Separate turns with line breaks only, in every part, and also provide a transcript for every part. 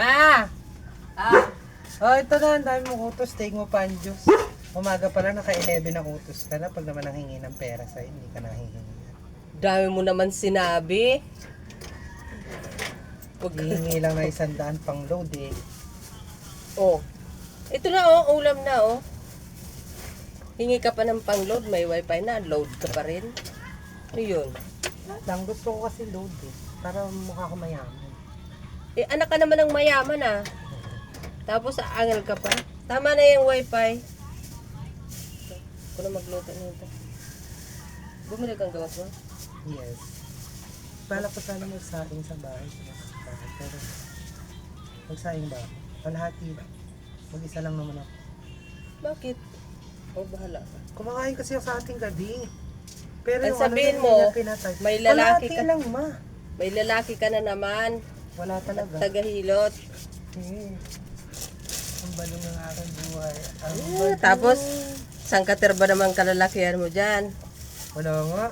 Ma!
Ah,
Oh, ito na. Ang dami mong utos. Take mo pa ang Diyos. Umaga pa lang, naka-11 na utos ka na. Pag naman nanghingi ng pera sa'yo, hindi ka nanghingi.
dami mo naman sinabi. Wag
Hihingi lang na isang daan pang load eh.
Oh. Ito na oh, ulam na oh. Hingi ka pa ng pang-load, may wifi na, load ka pa rin. Ano yun?
Wala lang, gusto ko kasi load eh. Para mukha ko mayaman.
Eh, anak ka naman ng mayaman ah. Tapos aangal ka pa. Tama na yung wifi. Ako na magluto nito. Bumili kang gawas mo?
Yes. Bala ko sana magsaing sa bahay. sa bahay. Pero, magsaing ba? Kalahati lang. Mag-isa lang naman ako.
Bakit? Oh, bahala ka.
Kumakain kasi ako sa ating gabi. Pero
Ang
yung
sabihin
ano,
mo,
na pinatay.
may lalaki
Kalahati
ka-
lang ma.
May lalaki ka na naman.
Wala talaga.
Tagahilot.
Eh, ang balo ng aking buhay. Ang
Ah,
balo.
tapos, ka ba naman kalalakihan mo dyan?
Wala nga.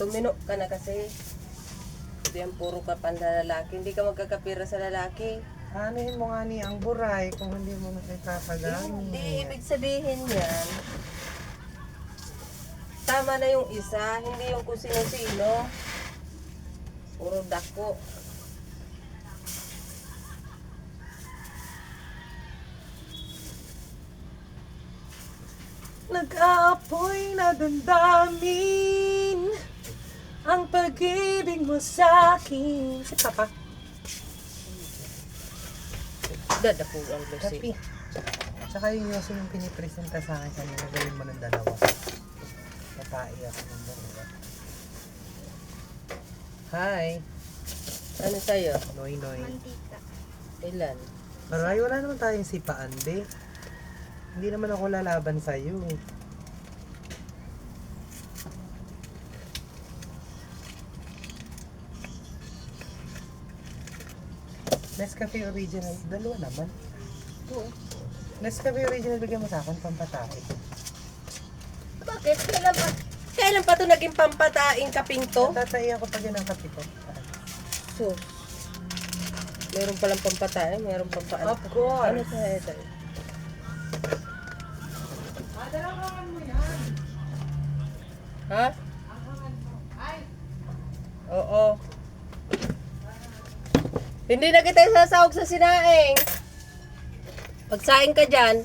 Tumino ka na kasi. Hindi yan puro ka panlalaki. Hindi ka magkakapira sa lalaki.
Anuhin mo nga ni ang buray kung hindi mo na itatagani.
Hindi, ibig sabihin yan. Tama na yung isa, hindi yung kung sino-sino. Puro dako.
Nag-aapoy na damdamin ang pag-ibig mo sa akin. Si Papa.
Dadako ang lusi.
Kapi. Tsaka yung yoso yung pinipresenta sa akin kanina, gawin mo ng dalawa. Napai ako ng dalawa. Hi.
Ano sa'yo?
Noy Noy.
Ilan?
Pero ay, wala naman tayong sipaan, be. Hindi naman ako lalaban sa'yo. Nescafe Original, dalawa naman.
Oo.
Nescafe Original, bigyan mo sa akin, pampatake.
Bakit? Kailan pa? Kailan pa ito naging pampataing kaping to?
Tatai ako pag yun ang kape ko.
So, meron palang pampataing, meron pang paano.
Of course.
Ano sa ito? Ha? Oo. Hindi na kita sasahog sa sinaing. Pagsaing ka dyan,